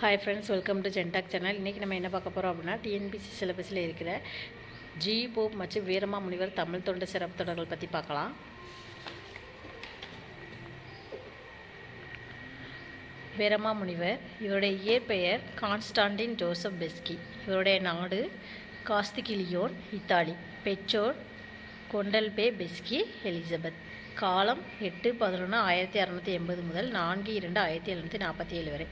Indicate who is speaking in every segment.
Speaker 1: Hi friends welcome to Gentalk channel இன்றைக்கி நம்ம என்ன பார்க்க போகிறோம் அப்படின்னா டிஎன்பிசி சிலபஸில் இருக்கிற ஜி போப் மற்றும் வீரமா முனிவர் தமிழ் தொண்டு சிறப்பு தொடர்கள் பற்றி பார்க்கலாம். வீரமா முனிவர் இவருடைய இயற்பெயர் கான்ஸ்டாண்டின் ஜோசப் பெஸ்கி. இவருடைய நாடு காஸ்திகிலியோன் இத்தாலி. பெற்றோர் கொண்டல்பே பெஸ்கி எலிசபெத். காலம் எட்டு பதினொன்று ஆயிரத்தி அறநூற்றி எண்பது முதல் நான்கு இரண்டு ஆயிரத்தி எழுநூற்றி நாற்பத்தி ஏழு வரை.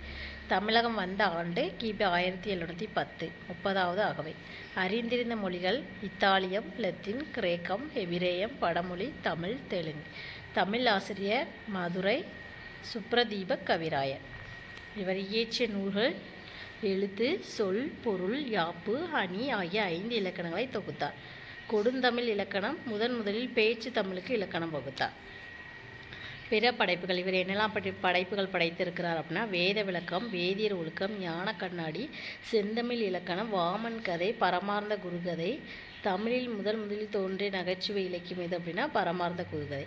Speaker 1: தமிழகம் வந்த ஆண்டு கிபி ஆயிரத்தி எழுநூற்றி பத்து முப்பதாவது ஆகவை. அறிந்திருந்த மொழிகள் இத்தாலியம் லத்தீன் கிரேக்கம் எபிரேயம் வடமொழி தமிழ் தெலுங்கு. தமிழ் ஆசிரியர் மதுரை சுப்ரதீபக் கவிராயர். இவர் இயற்றிய நூல்கள் எழுத்து சொல் பொருள் யாப்பு அணி ஆகிய ஐந்து இலக்கணங்களை தொகுத்தார். கொடுந்தமிழ் இலக்கணம் முதன் முதலில் பேச்சு தமிழுக்கு இலக்கணம் வகுத்தார். பிற படைப்புகள் இவர் என்னெல்லாம் படி படைப்புகள் படைத்திருக்கிறார் அப்படின்னா வேத விளக்கம் வேதியர் ஒழுக்கம் ஞான கண்ணாடி செந்தமிழ் இலக்கணம் வாமன் கதை பரமார்ந்த குருகதை தமிழில் முதல் முதலில் தோன்றிய நகைச்சுவை இலக்கியம் எது அப்படின்னா பரமார்ந்த குருகதை.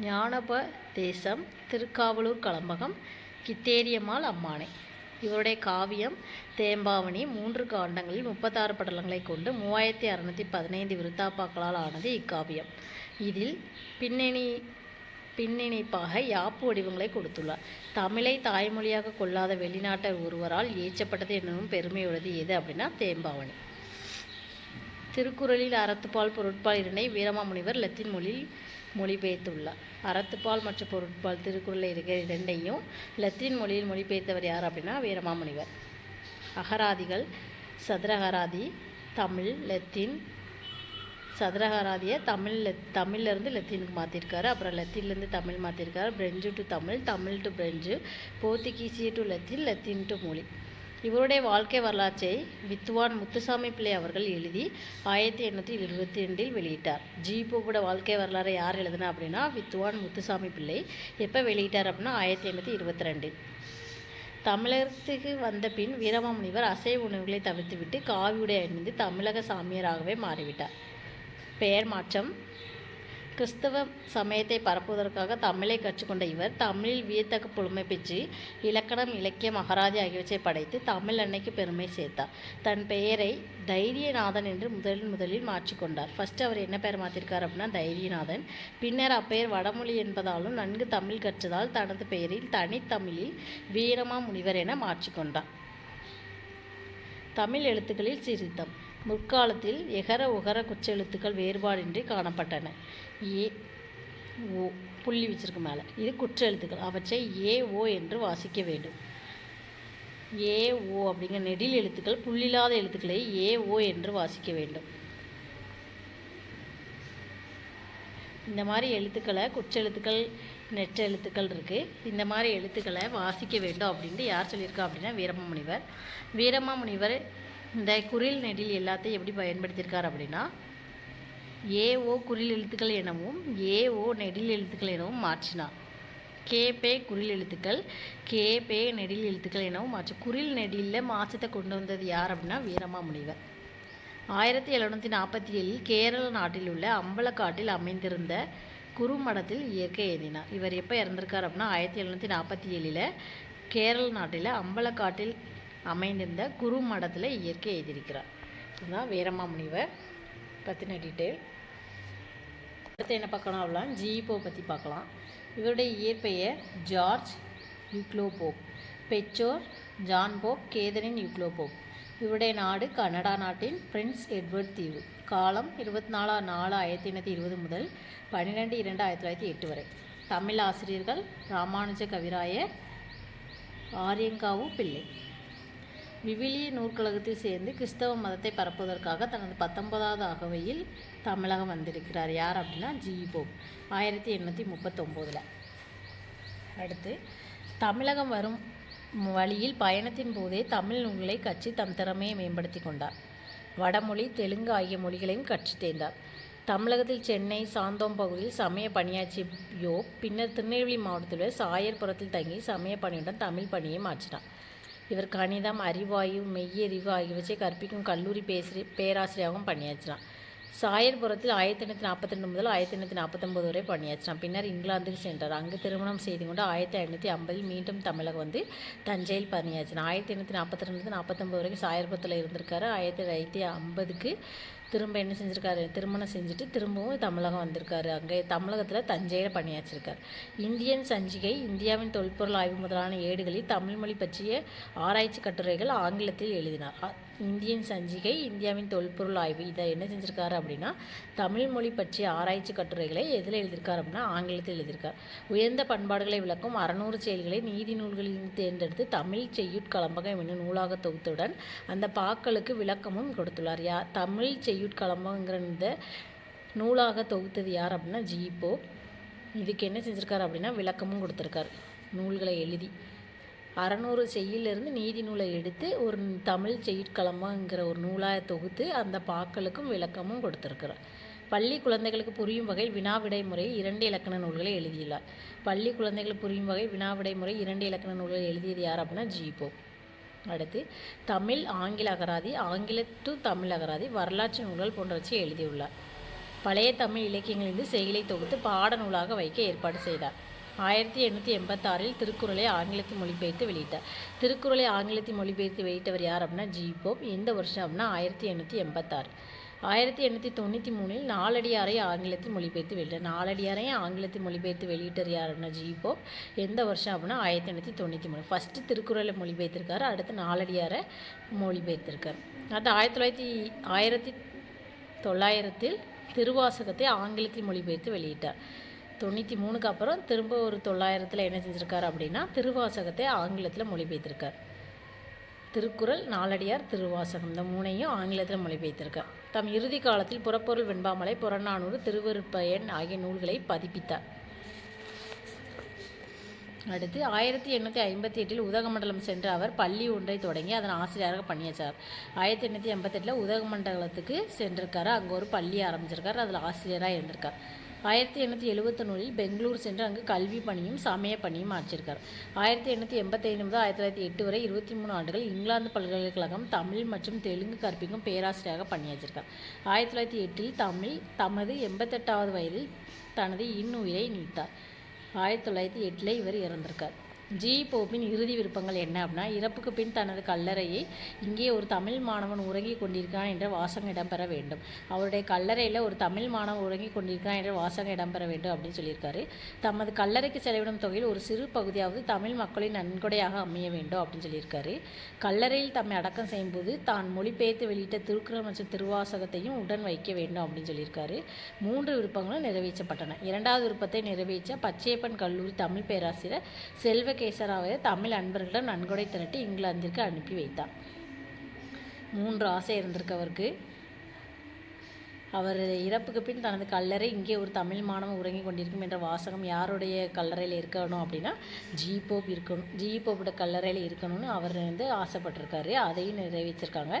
Speaker 1: ஞானப தேசம் திருக்காவலூர் களம்பகம் கித்தேரியம்மாள் அம்மானை. இவருடைய காவியம் தேம்பாவணி மூன்று காண்டங்களில் முப்பத்தாறு படலங்களை கொண்டு மூவாயிரத்தி அறநூற்றி பதினைந்து விருத்தாப்பாக்களால் ஆனது இக்காவியம். இதில் பின்னணி பின்னிணைப்பாக யாப்பு வடிவங்களை கொடுத்துள்ளார். தமிழை தாய்மொழியாக கொள்ளாத வெளிநாட்டர் ஒருவரால் இயற்றப்பட்டது என்னும் பெருமையுள்ளது எது அப்படின்னா தேம்பாவணி. திருக்குறளில் அறத்துப்பால் பொருட்பால் இரண்டை வீரமாமுனிவர் லத்தீன் மொழியில் மொழிபெயர்த்துள்ளார். அறத்துப்பால் மற்றும் பொருட்பால் திருக்குறளில் இருக்கிற இரண்டையும் லத்தீன் மொழியில் மொழிபெயர்த்தவர் யார் அப்படின்னா வீரமாமுனிவர். அகராதிகள் சதுரகராதி தமிழ் லத்தீன் சதுரகராதியை தமிழ் தமிழ்லேருந்து லத்தீனுக்கு மாற்றிருக்காரு அப்புறம் லத்தீன்லேருந்து Tamil மாற்றிருக்காரு French to Tamil Tamil to French போர்த்துகீசிய to Latin Latin to மொழி. இவருடைய வாழ்க்கை வரலாற்றை வித்துவான் முத்துசாமி பிள்ளை அவர்கள் எழுதி ஆயிரத்தி எண்ணூற்றி இருபத்தி ரெண்டில் வெளியிட்டார். ஜிபோவோட வாழ்க்கை வரலாறை யார் எழுதுனா அப்படின்னா வித்துவான் முத்துசாமி பிள்ளை. எப்போ வெளியிட்டார் அப்படின்னா ஆயிரத்தி எண்ணூற்றி இருபத்தி ரெண்டில். தமிழகத்துக்கு வந்த பின் வீரமாமுனிவர் அசைவ உணவுகளை தவிர்த்துவிட்டு காவியுடை அணிந்து தமிழக சாமியராகவே மாறிவிட்டார். பெயர் மாற்றம் கிறிஸ்தவ சமயத்தை பரப்புவதற்காக தமிழை கற்றுக்கொண்ட இவர் தமிழில் வியத்தக்க புலமை பெற்று இலக்கணம் இலக்கியம் அகராதி ஆகியவற்றை படைத்து தமிழ் அன்னைக்கு பெருமை சேர்த்தார். தன் பெயரை தைரியநாதன் என்று முதலில் முதலில் மாற்றிக்கொண்டார் ஃபர்ஸ்ட் அவர் என்ன பெயர் மாற்றிருக்கார் அப்படின்னா தைரியநாதன். பின்னர் அப்பெயர் வடமொழி என்பதாலும் நன்கு தமிழ் கற்றதால் தனது பெயரில் தனித்தமிழில் வீரமா முனிவர் என மாற்றிக்கொண்டார் தமிழ் எழுத்துக்களில் சீர்திருத்தம் முற்காலத்தில் எகர உகர குச்செழுத்துக்கள் வேறுபாடின்றி காணப்பட்டன. ஏ ஓ புள்ளி வச்சிருக்கு மேலே. இது குற்றெழுத்துக்கள் அவற்றை ஏ ஓ என்று வாசிக்க வேண்டும். ஏ ஓ அப்படிங்கிற நெடில் எழுத்துக்கள் புள்ளில்லாத எழுத்துக்களை ஏ ஓ என்று வாசிக்க வேண்டும். இந்த மாதிரி எழுத்துக்களை குற்றெழுத்துக்கள் நெற்ற எழுத்துக்கள் இருக்குது இந்த மாதிரி எழுத்துக்களை வாசிக்க வேண்டும் அப்படின்ட்டு யார் சொல்லியிருக்கா அப்படின்னா வீரமாமுனிவர். வீரமாமுனிவர் இந்த குரில் நெடில் எல்லாத்தையும் எப்படி பயன்படுத்தியிருக்கார் அப்படின்னா ஏஓ குரில் எழுத்துக்கள் எனவும் ஏஓ நெடில் எழுத்துக்கள் எனவும் மாற்றினார். கேபே குரில் எழுத்துக்கள் கேபே நெடில் எழுத்துக்கள் எனவும் மாற்று குரில் நெடிலில் மாற்றத்தை கொண்டு வந்தது யார் அப்படின்னா வீரமாமுனிவர் ஆயிரத்தி எழுநூற்றி நாற்பத்தி ஏழில் கேரள நாட்டில் உள்ள அம்பலக்காட்டில் அமைந்திருந்த குருமடத்தில் இயற்கை எழுதினார். இவர் எப்போ இறந்திருக்கார் அப்படின்னா ஆயிரத்தி எழுநூற்றி நாற்பத்தி ஏழில் கேரள நாட்டில் அம்பலக்காட்டில் அமைந்திருந்த குரு மடத்தில் இயற்கை எழுதியிருக்கிறார். இதுதான் வீரமா முனிவர் பற்றின டீட்டெயில். அடுத்து என்ன பார்க்கணும் அப்படின்னா ஜிபோ பற்றி பார்க்கலாம். இவருடைய இயற்பெயர் ஜார்ஜ் யூக்ளோபோப் பெற்றோர் ஜான் போப் கேதரின் யுக்லோபோப். இவருடைய நாடு கனடா நாட்டின் பிரின்ஸ் எட்வர்ட் தீவு. காலம் இருபத்தி நாலாம் நாலு ஆயிரத்தி எண்ணூற்றி இருபது முதல் பன்னிரெண்டு இரண்டு ஆயிரத்தி தொள்ளாயிரத்தி எட்டு வரை. தமிழ் ஆசிரியர்கள் ராமானுஜ கவிராயர் ஆரியங்காவு பிள்ளை. விவிலிய நூற்கழகத்தில் சேர்ந்து கிறிஸ்தவ மதத்தை பரப்புவதற்காக தனது பத்தொன்பதாவது அகவையில் தமிழகம் வந்திருக்கிறார். யார் அப்படின்னா ஜி. போப் ஆயிரத்தி எண்ணூற்றி முப்பத்தொம்போதில். அடுத்து தமிழகம் வரும் வழியில் பயணத்தின் போதே தமிழ் நூல்களை கற்று தம் திறமையை மேம்படுத்தி கொண்டார். வடமொழி தெலுங்கு ஆகிய மொழிகளையும் கட்சி தேர்ந்தார். தமிழகத்தில் சென்னை சாந்தோம் பகுதியில் சமய பணியாற்றிய யோ பின்னர் திருநெல்வேலி மாவட்டத்தில் சாயர்புரத்தில் தங்கி சமய பணியுடன் தமிழ் பணியை மாற்றினார். இவர் கணிதம் அறிவாயு மெய்யறிவு ஆகியவற்றை கற்பிக்கும் கல்லூரி பேசி பேராசிரியராகவும் பணியாற்றினார் சாயர்புரத்தில் ஆயிரத்தி எண்ணூற்றி நாற்பத்தி ரெண்டு முதல் ஆயிரத்தி எண்ணூற்றி நாற்பத்தொம்பது வரை பணியாற்றினார் பின்னர் இங்கிலாந்துக்கு சென்றார். அங்கு திருமணம் செய்து கொண்டு ஆயிரத்தி ஐநூற்றி ஐம்பதில் மீண்டும் தமிழகம் வந்து தஞ்சையில் பணியாற்றினார். ஆயிரத்தி எண்ணூற்றி நாற்பத்தி ரெண்டு நாற்பத்தொம்பது வரைக்கும் சாயர்புரத்தில் இருந்திருக்காரு. ஆயிரத்தி தொள்ளாயிரத்தி ஐம்பதுக்கு திரும்ப என்ன செஞ்சுருக்காரு? திருமணம் செஞ்சுட்டு திரும்பவும் தமிழகம் வந்திருக்காரு. அங்கே தமிழகத்தில் தஞ்சையில் பணியாற்றிருக்கார். இந்தியன் சஞ்சிகை இந்தியாவின் தொல்பொருள் ஆய்வு முதலான ஏடுகளில் தமிழ்மொழி பற்றிய ஆராய்ச்சி கட்டுரைகள் ஆங்கிலத்தில் எழுதினார். இந்தியன் சஞ்சிகை இந்தியாவின் தொல்பொருள் ஆய்வு இதை என்ன செஞ்சுருக்காரு அப்படின்னா தமிழ் மொழி பற்றிய ஆராய்ச்சி கட்டுரைகளை எதில் எழுதியிருக்கார் அப்படின்னா ஆங்கிலத்தில் எழுதியிருக்கார் உயர்ந்த பண்பாடுகளை விளக்கும் அறநூறு செயல்களை நீதி நூல்களில் தேர்ந்தெடுத்து தமிழ் செய்யுட் கலம்பகம் என்னும் நூலாக தொகுத்துடன் அந்த பாக்களுக்கு விளக்கமும் கொடுத்துள்ளார். யா தமிழ் செய்யுட் கலம்பகங்கிற இந்த நூலாக தொகுத்தது யார் அப்படின்னா ஜி இதுக்கு என்ன செஞ்சுருக்காரு அப்படின்னா விளக்கமும் கொடுத்துருக்காரு. நூல்களை எழுதி. அறநூறு செய்யிலிருந்து நீதி நூலை எடுத்து ஒரு தமிழ் செய்யுட்களமங்கிற ஒரு நூலாக தொகுத்து அந்த பாக்களுக்கும் விளக்கமும் கொடுத்துருக்கிறார். பள்ளி குழந்தைகளுக்கு புரியும் வகையில் வினாவிடை முறை இரண்டு இலக்கண நூல்களை எழுதியுள்ளார். பள்ளி குழந்தைகளுக்கு புரியும் வகை வினாவிடை முறை இரண்டு இலக்கண நூல்களை எழுதியது யார் அப்படின்னா ஜிபோ. அடுத்து தமிழ் ஆங்கில அகராதி ஆங்கில டு தமிழ் அகராதி வரலாற்று நூல்கள் போன்றவற்றை எழுதியுள்ளார். பழைய தமிழ் இலக்கியங்களிலிருந்து செயலை தொகுத்து பாடநூலாக வைக்க ஏற்பாடு செய்தார். ஆயிரத்தி எண்ணூற்றி எண்பத்தாறில் திருக்குறளை ஆங்கிலத்தில் மொழிபெயர்த்து வெளியிட்டார். திருக்குறளை ஆங்கிலத்தில் மொழிபெயர்த்து வெளியிட்டவர் யார் அப்படின்னா ஜி. போப். எந்த வருஷம் அப்படின்னா ஆயிரத்தி எண்ணூற்றி எண்பத்தாறு. ஆயிரத்தி எண்ணூற்றி தொண்ணூற்றி மூணில் நாலடியாரை ஆங்கிலத்தில் மொழிபெயர்த்து வெளியிட்டார். நாலடியாரை ஆங்கிலத்தில் மொழிபெயர்த்து வெளியிட்டார் யார் அப்படின்னா ஜி. எந்த வருஷம் அப்படின்னா ஆயிரத்தி எண்ணூற்றி தொண்ணூற்றி மூணு. ஃபஸ்ட்டு திருக்குறளை மொழிபெயர்த்திருக்காரு. அடுத்து நாலடியாரை மொழிபெயர்த்திருக்கார். அடுத்து ஆயிரத்தி தொள்ளாயிரத்தி ஆயிரத்தி தொள்ளாயிரத்தில் திருவாசகத்தை ஆங்கிலத்தில் மொழிபெயர்த்து வெளியிட்டார். தொண்ணூற்றி மூணுக்கு அப்புறம் திரும்ப ஒரு தொள்ளாயிரத்தில் என்ன செஞ்சுருக்கார் அப்படின்னா திருவாசகத்தை ஆங்கிலத்தில் மொழிபெயர்த்திருக்கார். திருக்குறள் நாலடியார் திருவாசகம் இந்த மூணையும் ஆங்கிலத்தில் மொழிபெயர்த்திருக்கார். தம் இறுதி காலத்தில் புறப்பொருள் வெண்பாமலை புறநானூறு திருவருப்பயன் ஆகிய நூல்களை பதிப்பித்தார். அடுத்து ஆயிரத்தி எண்ணூற்றி ஐம்பத்தி எட்டில் உதகமண்டலம் சென்ற அவர் பள்ளி ஒன்றை தொடங்கி அதன் ஆசிரியராக பணியாற்றார் ஆயிரத்தி எண்ணூற்றி எண்பத்தெட்டில் உதகமண்டலத்துக்கு சென்றிருக்காரு. அங்கே ஒரு பள்ளி ஆரம்பிச்சிருக்காரு. அதில் ஆசிரியராக இருந்திருக்கார். ஆயிரத்தி எண்ணூற்றி எழுபத்தொன்னில் பெங்களூர் சென்று அங்கு கல்வி பணியும் சமய பணியும் ஆற்றிருக்கார். ஆயிரத்தி எண்ணூற்றி எண்பத்தைந்து முதல் ஆயிரத்தி தொள்ளாயிரத்தி எட்டு வரை இருபத்தி மூணு ஆண்டுகள் இங்கிலாந்து பல்கலைக்கழகம் தமிழ் மற்றும் தெலுங்கு கற்பிக்கும் பேராசிரியராக பணியாற்றிருக்கார் ஆயிரத்தி தொள்ளாயிரத்தி எட்டில் தமிழ் தமது எண்பத்தெட்டாவது வயதில் தனது இன்னுயிரை நீத்தார். ஆயிரத்தி தொள்ளாயிரத்தி எட்டில் இவர் இறந்திருக்கார். ஜி போப்பின் இறுதி விருப்பங்கள் என்ன அப்படின்னா இறப்புக்கு பின் தனது கல்லறையை இங்கே ஒரு தமிழ் மாணவன் உறங்கிக் கொண்டிருக்கிறான் என்ற வாசகம் இடம்பெற வேண்டும். அவருடைய கல்லறையில் ஒரு தமிழ் மாணவன் உறங்கிக் கொண்டிருக்கிறான் என்ற வாசகம் இடம்பெற வேண்டும் அப்படின்னு சொல்லியிருக்காரு. தமது கல்லறைக்கு செலவிடும் தொகையில் ஒரு சிறு பகுதியாவது தமிழ் மக்களின் நன்கொடையாக அமைய வேண்டும் அப்படின்னு சொல்லியிருக்காரு. கல்லறையில் தம்மை அடக்கம் செய்யும்போது தான் மொழிபெயர்த்து வெளியிட்ட திருக்குறள் மற்றும் திருவாசகத்தையும் உடன் வைக்க வேண்டும் அப்படின்னு சொல்லியிருக்காரு. மூன்று விருப்பங்களும் நிறைவேற்றப்பட்டன. இரண்டாவது விருப்பத்தை நிறைவேற்ற பச்சையப்பன் கல்லூரி தமிழ் பேராசிரியர் செல்வ செல்வகேசராவை தமிழ் அன்பர்களிடம் நன்கொடை திரட்டி இங்கிலாந்திற்கு அனுப்பி வைத்தார். மூன்று ஆசை இருந்திருக்கு அவருக்கு. அவர் இறப்புக்கு பின் தனது கல்லறை இங்கே ஒரு தமிழ் மாணவன் உறங்கி கொண்டிருக்கும் என்ற வாசகம் யாருடைய கல்லறையில் இருக்கணும் அப்படின்னா ஜிபோப் இருக்கணும். ஜிபோப்போட கல்லறையில் இருக்கணும்னு அவர் வந்து ஆசைப்பட்டிருக்காரு. அதையும் நிறைவேற்றிருக்காங்க.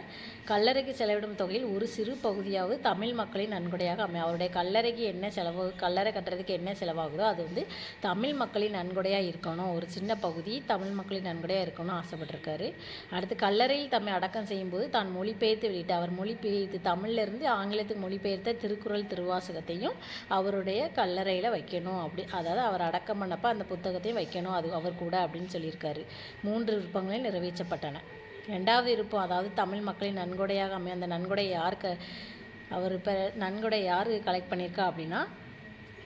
Speaker 1: கல்லறைக்கு செலவிடும் தொகையில் ஒரு சிறு பகுதியாவது தமிழ் மக்களின் நன்கொடையாக அமையும். அவருடைய கல்லறைக்கு என்ன செலவு கல்லறை கட்டுறதுக்கு என்ன செலவாகுதோ அது வந்து தமிழ் மக்களின் நன்கொடையாக இருக்கணும். ஒரு சின்ன பகுதி தமிழ் மக்களின் நன்கொடையாக இருக்கணும்னு ஆசைப்பட்டிருக்காரு. அடுத்து கல்லறையில் தம்மை அடக்கம் செய்யும்போது தான் மொழிபெயர்த்து வெளியிட்டு அவர் மொழிபெயர்த்து தமிழ்லேருந்து ஆங்கிலத்துக்கு மொழிபெயர்த்த திருக்குறள் திருவாசகத்தையும் அவருடைய கல்லறையில் வைக்கணும். அப்படி அதாவது அவர் அடக்கம் பண்ணப்போ அந்த புத்தகத்தையும் வைக்கணும். அது அவர் கூட அப்படின்னு சொல்லியிருக்காரு. மூன்று விருப்பங்களில் நிறைவேற்றப்பட்டன. ரெண்டாவது விருப்பம் அதாவது தமிழ் மக்களின் நன்கொடையாக அமைய அந்த நன்கொடை யாருக்கு அவர் இப்போ நன்கொடை யார் கலெக்ட் பண்ணியிருக்கா அப்படின்னா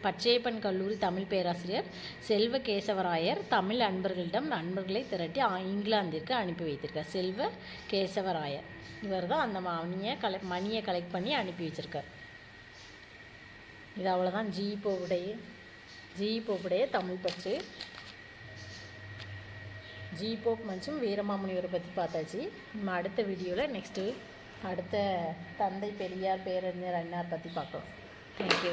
Speaker 1: பச்சையப்பன் கல்லூரி தமிழ் பேராசிரியர் செல்வ கேசவராயர் தமிழ் அன்பர்களிடம் நண்பர்களை திரட்டி இங்கிலாந்திற்கு அனுப்பி வைத்திருக்கார். செல்வ கேசவராயர். இவர் தான் அந்த மணியை கலெக்ட் மணியை கலெக்ட் பண்ணி அனுப்பி வச்சிருக்கார். இது அவ்வளோதான் ஜி போவுடைய ஜி போவுடைய தமிழ் பற்று. ஜி போப் மற்றும் வீரமாமுனிவரை பற்றி பார்த்தாச்சு. நம்ம அடுத்த வீடியோவில் நெக்ஸ்ட்டு அடுத்த தந்தை பெரியார் பேரறிஞர் அண்ணார் பற்றி பார்க்கலாம். தேங்க்யூ